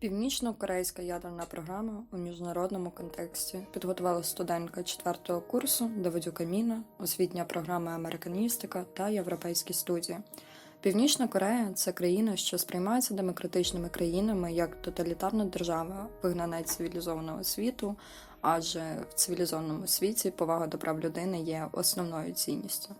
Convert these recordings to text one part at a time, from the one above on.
Північно-корейська ядерна програма у міжнародному контексті підготувала студентка 4 курсу Давидюка Міна, освітня програма Американістика та Європейські студії. Північна Корея це країна, що сприймається демократичними країнами як тоталітарна держава, вигнанець цивілізованого світу, адже в цивілізованому світі повага до прав людини є основною цінністю.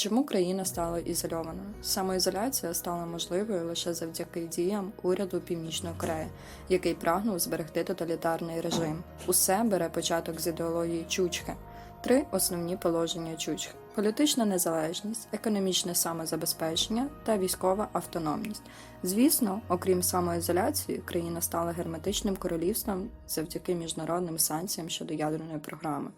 Чому країна стала ізольованою? Самоізоляція стала можливою лише завдяки діям уряду Північної Кореї, який прагнув зберегти тоталітарний режим. Усе бере початок з ідеології Чучхи. Три основні положення Чучхи: політична незалежність, економічне самозабезпечення та військова автономність. Звісно, окрім самоізоляції, країна стала герметичним королівством завдяки міжнародним санкціям щодо ядерної програми.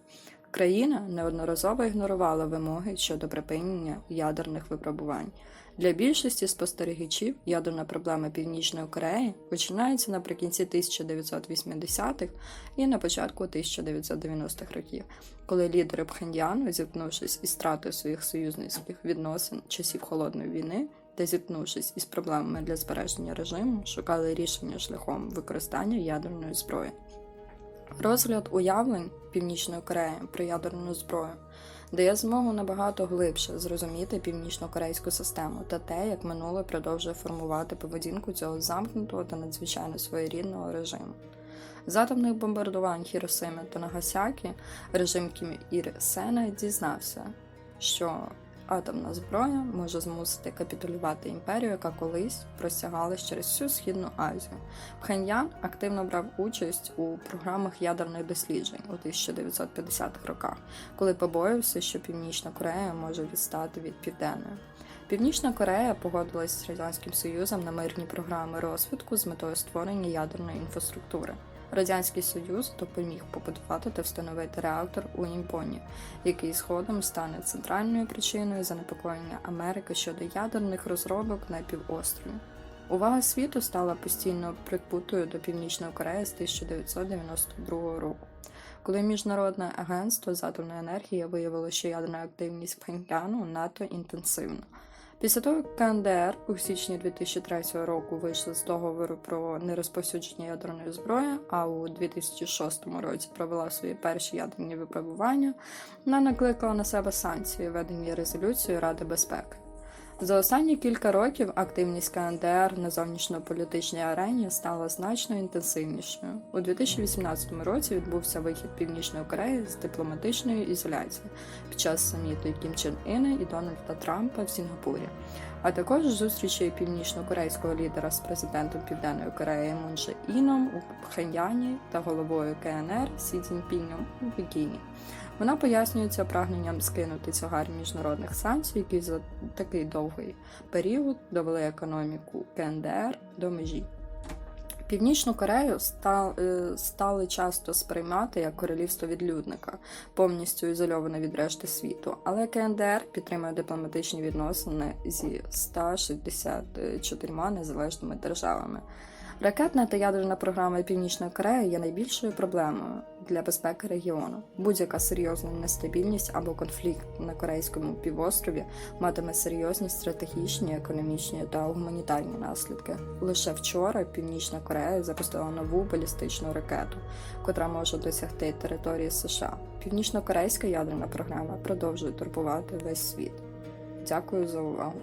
Країна неодноразово ігнорувала вимоги щодо припинення ядерних випробувань. Для більшості спостерігачів ядерна проблема Північної Кореї починається наприкінці 1980-х і на початку 1990-х років, коли лідери Пхеньяну, зіткнувшись із стратою своїх союзницьких відносин часів холодної війни та зіткнувшись із проблемами для збереження режиму, шукали рішення шляхом використання ядерної зброї. Розгляд уявлень Північної Кореї про ядерну зброю дає змогу набагато глибше зрозуміти північно-корейську систему та те, як минуле продовжує формувати поведінку цього замкнутого та надзвичайно своєрідного режиму. З атомних бомбардувань Хіросими та Нагасякі режим Кім Ір Сена дізнався, що атомна зброя може змусити капітулювати імперію, яка колись простягалась через всю східну Азію. Пхеньян активно брав участь у програмах ядерних досліджень у 1950-х роках, коли побоївся, що Північна Корея може відстати від південної. Північна Корея погодилась з Радянським Союзом на мирні програми розвитку з метою створення ядерної інфраструктури. Радянський Союз допоміг побудувати та встановити реактор у Імпоні, який згодом стане центральною причиною занепокоєння Америки щодо ядерних розробок на півострові. Увага світу стала постійно прикутою до Північної Кореї з 1992 року, коли Міжнародне агентство з атомної енергії виявило, що ядерна активність Пхеньяну надто інтенсивна. Після того КНДР у січні 2003 року вийшла з договору про нерозповсюдження ядерної зброї, а у 2006 році провела свої перші ядерні випробування, вона накликала на себе санкції, введені резолюцією Ради безпеки. За останні кілька років активність КНДР на зовнішньополітичній арені стала значно інтенсивнішою. У 2018 році відбувся вихід Північної Кореї з дипломатичної ізоляції під час саміту Кім Чен Іна і Дональда Трампа в Сінгапурі, а також зустрічі північно-корейського лідера з президентом Південної Кореї Мун Чже Іном у Пхеньяні та головою КНР Сі Цзіньпінем у Пекіні. Вона пояснюється прагненням скинути тягар міжнародних санкцій, які за такий довгий період довели економіку КНДР до межі. Північну Корею е, стали часто сприймати як королівство відлюдника, повністю ізольоване від решти світу. Але КНДР підтримує дипломатичні відносини зі 164 незалежними державами. Ракетна та ядерна програма Північної Кореї є найбільшою проблемою для безпеки регіону. Будь-яка серйозна нестабільність або конфлікт на корейському півострові матиме серйозні стратегічні, економічні та гуманітарні наслідки. Лише вчора Північна Корея запустила нову балістичну ракету, котра може досягти території США. Північно-корейська ядерна програма продовжує турбувати весь світ. Дякую за увагу.